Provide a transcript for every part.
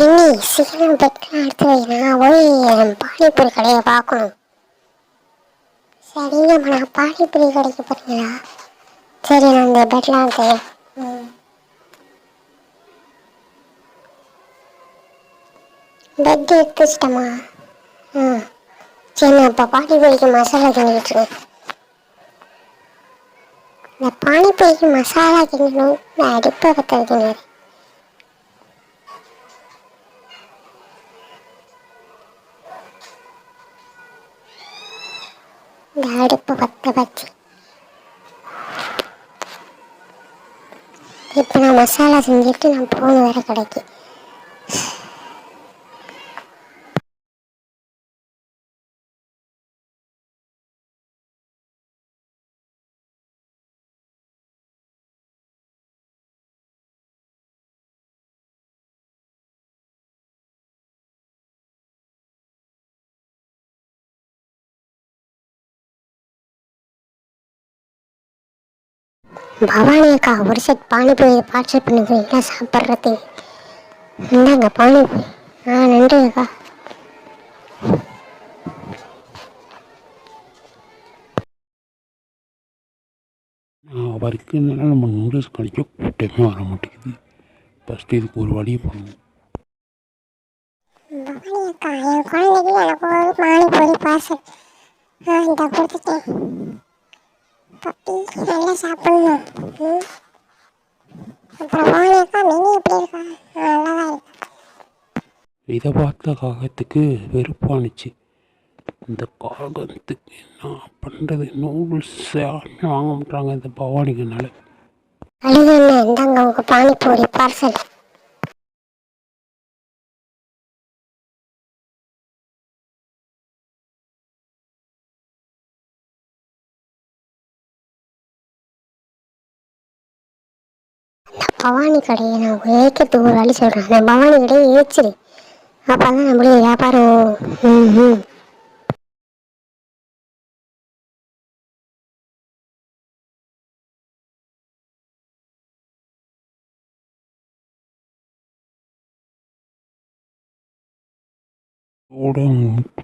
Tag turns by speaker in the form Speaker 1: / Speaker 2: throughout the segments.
Speaker 1: இன்னி சீக்கிரம் பெட்லாம் எடுத்து வை நான் போய் என் பானிபூரி கடையை பார்க்கணும். சரிங்கம்மா நான் பானிபூரி கடைக்கு போகிறீங்களா சரி நான் இந்த பெட்லாம் எடுத்து பெட் எடுத்து வச்சிட்டமா ம். சரி நான் இப்போ பானிபூரிக்கு மசாலா கிண்டிட்டு இந்த பானிபூரிக்கு மசாலா கிண்டணும். நான் அடுப்பை பற்ற வைக்கணும். அடுப்பு பற்ற வச்சு இப்போ நான் மசாலா செஞ்சுட்டு நான் போகணும் வேறு கடைக்கு. பவானி அக்கா ஒரு செட் பானிபூரி பார்சல் பண்ணுறீங்களா சாப்பிட்றது. இந்தாங்க பானிபூரி. ஆ நன்றி அக்கா.
Speaker 2: நான் வரைக்கும் நம்ம நூடுல்ஸ் கடைக்கு கூட்டமே வர மாட்டேங்குது. ஃபஸ்ட்டு இதுக்கு ஒரு வழியை பண்ணணும்
Speaker 1: பவானி அக்கா என் குழந்தைக்கு எனக்கு ஒரு பானிபூரி பார்சல் ஆ கொடுத்துட்டேன். பப்பி நல்லா சாப்பிடணும். அப்புறம் பவானி அக்கா மினி எப்படி இருக்கா? நல்லா இருக்கா.
Speaker 2: இதை பார்த்த காகத்துக்கு வெறுப்பானுச்சு. இந்த காகத்துக்கு என்ன பண்ணுறது நூடுல்ஸ் வாங்க மாட்டாங்க இந்த பவானிக்குனால
Speaker 1: அழுகுன்னு இந்தாங்க உங்கள் பானிபூரி பார்சல் பவானி கடையை நான் ஏற்கிறதுக்கு ஒரு வழி சொல்கிறேன் அந்த பவானி கடையை ஏச்சிரு அப்போ தான் நம்மளுக்கு வியாபாரம். ம் ம்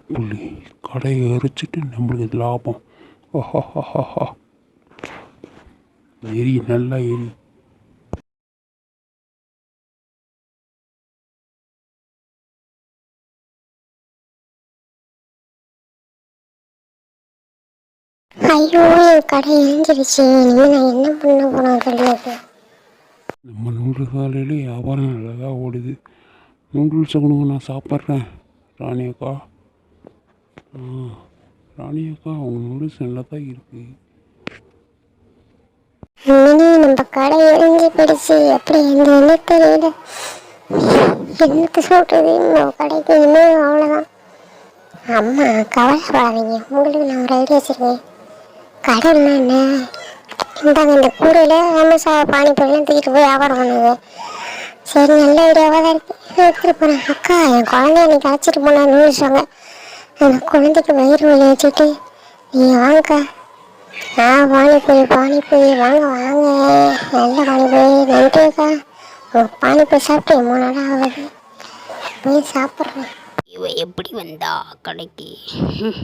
Speaker 2: புள்ளி. கடையை எரிச்சிட்டு நம்மளுக்கு ஹா லாபம். ஓஹோஹோஹோ எரி நல்லா எரி.
Speaker 1: ஐயோ என் கடை எரிஞ்சிருச்சு. இனிமேல் நான் என்ன பண்ண போகிறேன் தெரியாது
Speaker 2: நம்ம நூடுல்ஸ் காலையில் வியாபாரம் நல்லா தான் ஓடுது. நூடுல்ஸை கொடுங்க நான் சாப்பிட்றேன். ராணி அக்கா. ஆ ராணி அக்கா உங்கள் நூடுல்ஸ் நல்லா தான் இருக்குது
Speaker 1: மினி நம்ம கடை எரிஞ்சு போயிடுச்சு. எப்படி என்னன்னு தெரியல. என்னத்த சொல்றது? நம்ம கடைக்கு இனிமேல் அவ்வளோதான் அம்மா கவலைப்படாதீங்க. உங்களுக்கு நான் ஒரு ஐடியா வச்சிருக்கேன். கடைன்னா என்ன? இந்தாங்க இந்த கூடையில் அமேசா பானிபூரியெலாம் தூக்கிட்டு போய் வியாபாரம் பண்ணுங்க சரி நல்ல ஐடியாவாக தான் இருக்கு. எடுத்துகிட்டு போகிறேன் அக்கா என் குழந்தைய அன்னைக்கு அழைச்சிட்டு போனான்னு நினைச்சாங்க அந்த குழந்தைக்கு வயிறு வலி வச்சுட்டு நீங்கள் வாங்கக்கா ஆ பானிபூரி பானிபூரி வாங்க வாங்க. நல்ல பானிபூரி. நன்றிக்கா உங்கள் பானிபூரி சாப்பிட்டு மூணு நாள் ஆகுது. போய் சாப்பிட்றேன்.
Speaker 3: இவ எப்படி வந்தா கடைக்கு? ஹம்.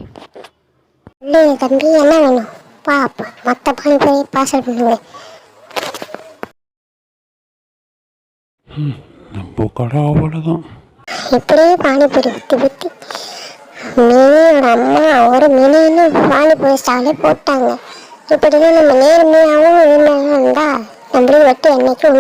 Speaker 1: இல்லையே தம்பி என்ன வேணும்? பா மற்ற பானிபூரி பார்சல் பண்ணுங்க
Speaker 2: நம்ம கடை அவ்வளோதான்
Speaker 1: இப்படியே பானிபூரி விற்று விற்று மினியோட அம்மா ஒரு மினின்னு பானிபூரி ஸ்டாலே போட்டாங்க. இப்படிதான் நம்ம நேர்மையாகவும் இருந்தால் நம்மளும் வெட்டி என்னைக்கும்